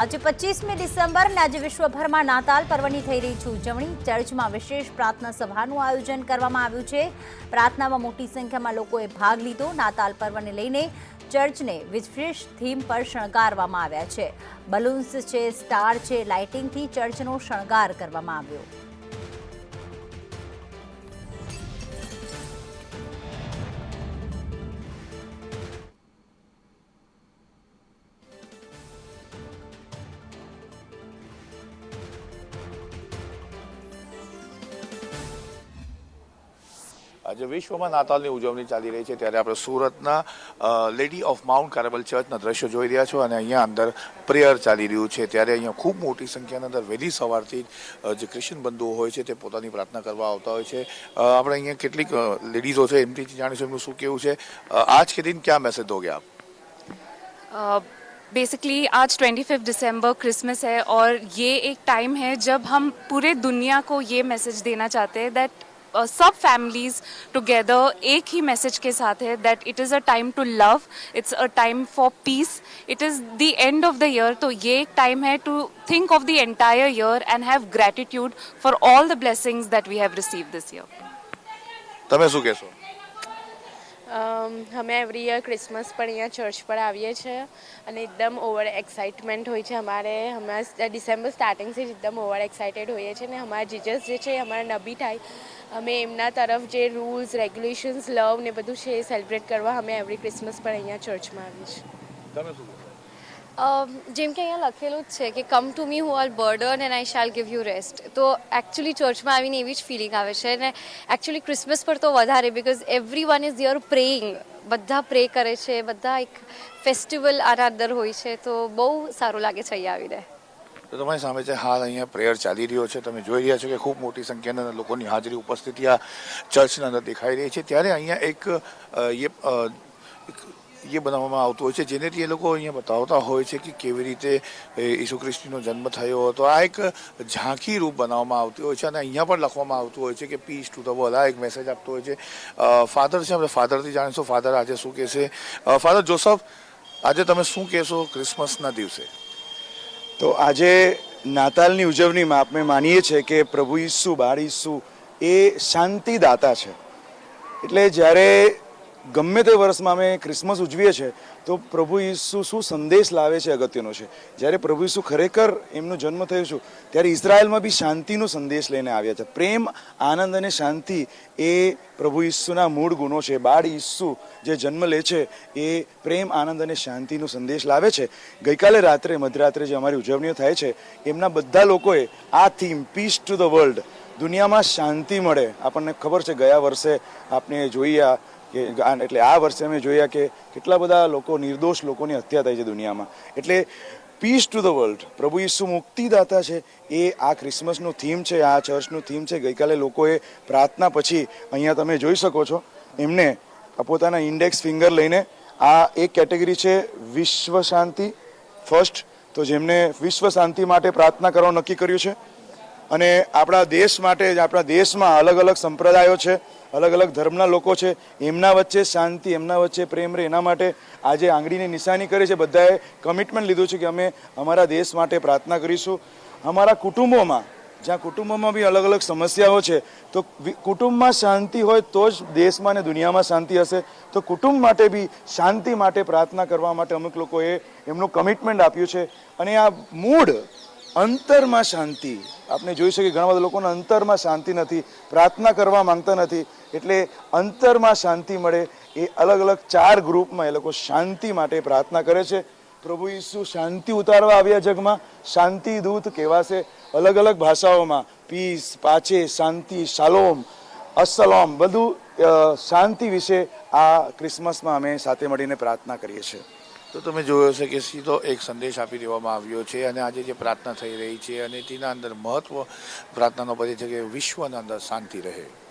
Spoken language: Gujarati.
આજે પચીસમી ડિસેમ્બર અને આજે વિશ્વભરમાં નાતાલ પર્વની થઈ રહી છે ઉજવણી. ચર્ચમાં વિશેષ પ્રાર્થના સભાનું આયોજન કરવામાં આવ્યું છે. પ્રાર્થનામાં મોટી સંખ્યામાં લોકોએ ભાગ લીધો. નાતાલ પર્વને લઈને ચર્ચને વિશેષ થીમ પર શણગારવામાં આવ્યા છે. બલૂન્સ છે, સ્ટાર છે, લાઇટિંગથી ચર્ચનો શણગાર કરવામાં આવ્યો. આજે વિશ્વમાં નાતાલની ઉજવણી ચાલી રહી છે ત્યારે આપણે સુરતના અ, લેડી ઓફ માઉન્ટ કારેબલ ચર્ચના દ્રશ્યો જોઈ રહ્યા છો અને અહીંયા અંદર પ્રેયર ચાલી રહ્યું છે ત્યારે અહીંયા ખૂબ મોટી સંખ્યાના અંદર વહેલી સવારથી અ, જે ક્રિશ્ચન બંધુઓ હોય છે તે પોતાની પ્રાર્થના કરવા આવતા હોય છે અ, આપણે અહીંયા કેટલીક લેડીઝો છે એમથી જાણીશું એમનું શું કેવું છે અ, આજ કે દિન ક્યાં મેસેજ दोगे आप बेसिकली आज 25 दिसंबर क्रिसमस है और ये एक टाइम है जब हम पूरे दुनिया को ये मैसेज देना चाहते हैं दैट सब फैमिलीज टुगेदर एक ही मैसेज के साथ है that it is a time to love it's a time for peace it is the end of the year तो ये एक टाइम है to think of the entire year and have gratitude for all the blessings that we have receive this year તમે શું કહેશો અમ, એવરી યર ક્રિસમસ પણ અહીંયા ચર્ચ પર આવીએ છીએ અને એકદમ ઓવર એક્સાઇટમેન્ટ હોય છે અમારે. હમણાં ડિસેમ્બર સ્ટાર્ટિંગથી જ એકદમ ઓવર એક્સાઇટેડ હોઈએ છીએ ને અમારા જીજસ જે છે અમારા નબી થાય. અમે એમના તરફ જે રૂલ્સ રેગ્યુલેશન્સ લવ ને બધું છે એ સેલિબ્રેટ કરવા અમે એવરી ક્રિસમસ પણ અહીંયા ચર્ચમાં આવીએ છીએ. જેમ કે અહીંયા લખેલું જ છે કે come to me who are burden and I shall give you rest તો એકચ્યુઅલી ચર્ચમાં આવીને એવી જ ફિલિંગ આવે છે અને એકચ્યુઅલી ક્રિસમસ પર તો વધારે because everyone is year praying બધા પ્રે કરે છે, બધા એક ફેસ્ટિવલ આના અંદર હોય છે, તો બહુ સારું લાગે છે અહીંયા આવીને. તો તમારી સામે છે હાલ અહીંયા પ્રેયર ચાલી રહ્યો છે, તમે જોઈ રહ્યા છો કે ખૂબ મોટી સંખ્યાના લોકોની હાજરી, ઉપસ્થિતિ આ ચર્ચના અંદર દેખાઈ રહી છે. ત્યારે અહીંયા એક એ બનાવવામાં આવતું હોય છે. જેનેથી એ લોકો અહીંયા બતાવતા હોય છે કે કેવી રીતે ઈસુ ખ્રિસ્તીનો જન્મ થયો હતો. આ એક ઝાંખી રૂપ બનાવવામાં આવતી હોય છે અને અહીંયા પણ લખવામાં આવતું હોય છે કે પીસ ટુ ધ વર્લ્ડ આ એક મેસેજ આપતો હોય છે. ફાધર છે, આપણે ફાધરથી જાણીશું. ફાધર આજે શું કહેશે? ફાધર જોસફ આજે તમે શું કહેશો ક્રિસમસના દિવસે? તો આજે નાતાલની ઉજવણીમાં આપણે માનીએ છીએ કે પ્રભુ ઈસુ, બાળ ઈસુ એ શાંતિદાતા છે. એટલે જ્યારે ગમે તે વર્ષમાં અમે ક્રિસમસ ઉજવીએ છીએ, તો પ્રભુ ઈસુ શું સંદેશ લાવે છે અગત્યનો છે? જ્યારે પ્રભુ ઈસુ ખરેખર એમનો જન્મ થયો છું, ત્યારે ઇઝરાયલમાં બી શાંતિનો સંદેશ લઈને આવ્યા છે. પ્રેમ, આનંદ અને શાંતિ એ પ્રભુ ઈસુના મૂળ ગુણો છે. બાળ ઈસુ જે જન્મ લે છે, એ પ્રેમ, આનંદ અને શાંતિનો સંદેશ લાવે છે. ગઈકાલે રાત્રે મધરાત્રે જે અમારી ઉજવણીઓ થાય છે, એમના બધા લોકોએ આ theme peace to the world દુનિયામાં શાંતિ મળે. આપણને ખબર છે, ગયા વર્ષે આપણે જોયા કે એટલે આ વર્ષે અમે જોયા કે કેટલા બધા લોકો, નિર્દોષ લોકોની હત્યા થઈ છે દુનિયામાં. એટલે પીસ ટુ ધ વર્લ્ડ પ્રભુ ઈસુ મુક્તિદાતા છે. એ આ ક્રિસમસનું થીમ છે, આ ચર્ચનું થીમ છે. ગઈકાલે લોકોએ પ્રાર્થના પછી અહીંયા તમે જોઈ શકો છો, એમને પોતાના ઇન્ડેક્સ ફિંગર લઈને આ એક કેટેગરી છે વિશ્વ શાંતિ ફર્સ્ટ તો જેમને વિશ્વ શાંતિ માટે પ્રાર્થના કરવાનું નક્કી કર્યું છે અને આપણા દેશ માટે આપણા દેશમાં અલગ અલગ સંપ્રદાયો છે, અલગ અલગ ધર્મના લોકો છે, એમના વચ્ચે શાંતિ, એમના વચ્ચે પ્રેમ રહે એના માટે આજે આંગળીની નિશાની કરે છે. બધાએ કમિટમેન્ટ લીધું છે કે અમે અમારા દેશ માટે પ્રાર્થના કરીશું. અમારા કુટુંબોમાં, જ્યાં કુટુંબોમાં બી અલગ અલગ સમસ્યાઓ છે, તો કુટુંબમાં શાંતિ હોય તો જ દેશમાં ને દુનિયામાં શાંતિ હશે. તો કુટુંબ માટે બી શાંતિ માટે પ્રાર્થના કરવા માટે અમુક લોકોએ એમનું કમિટમેન્ટ આપ્યું છે. અને આ મૂળ અંતરમાં શાંતિ. આપણે જોઈ શકીએ ઘણા બધા લોકોના અંતરમાં શાંતિ નથી, પ્રાર્થના કરવા માંગતા નથી, એટલે અંતરમાં શાંતિ મળે એ અલગ અલગ ચાર ગ્રુપમાં એ લોકો શાંતિ માટે પ્રાર્થના કરે છે. પ્રભુ ઈસુ શાંતિ ઉતારવા આવ્યા જગમાં, શાંતિ દૂત કહેવાશે અલગ અલગ ભાષાઓમાં, પીસ પાચે શાંતિ, શાલોમ, અસલોમ, બધું શાંતિ વિશે આ ક્રિસમસમાં અમે સાથે મળીને પ્રાર્થના કરીએ છીએ. તો તમે જોયો છે કે સીધો એક સંદેશ આપી દેવામાં આવ્યો છે અને આજે જે પ્રાર્થના થઈ રહી છે અને તેના અંદર મહત્વ પ્રાર્થનાનો બધે કે વિશ્વના અંદર શાંતિ રહે.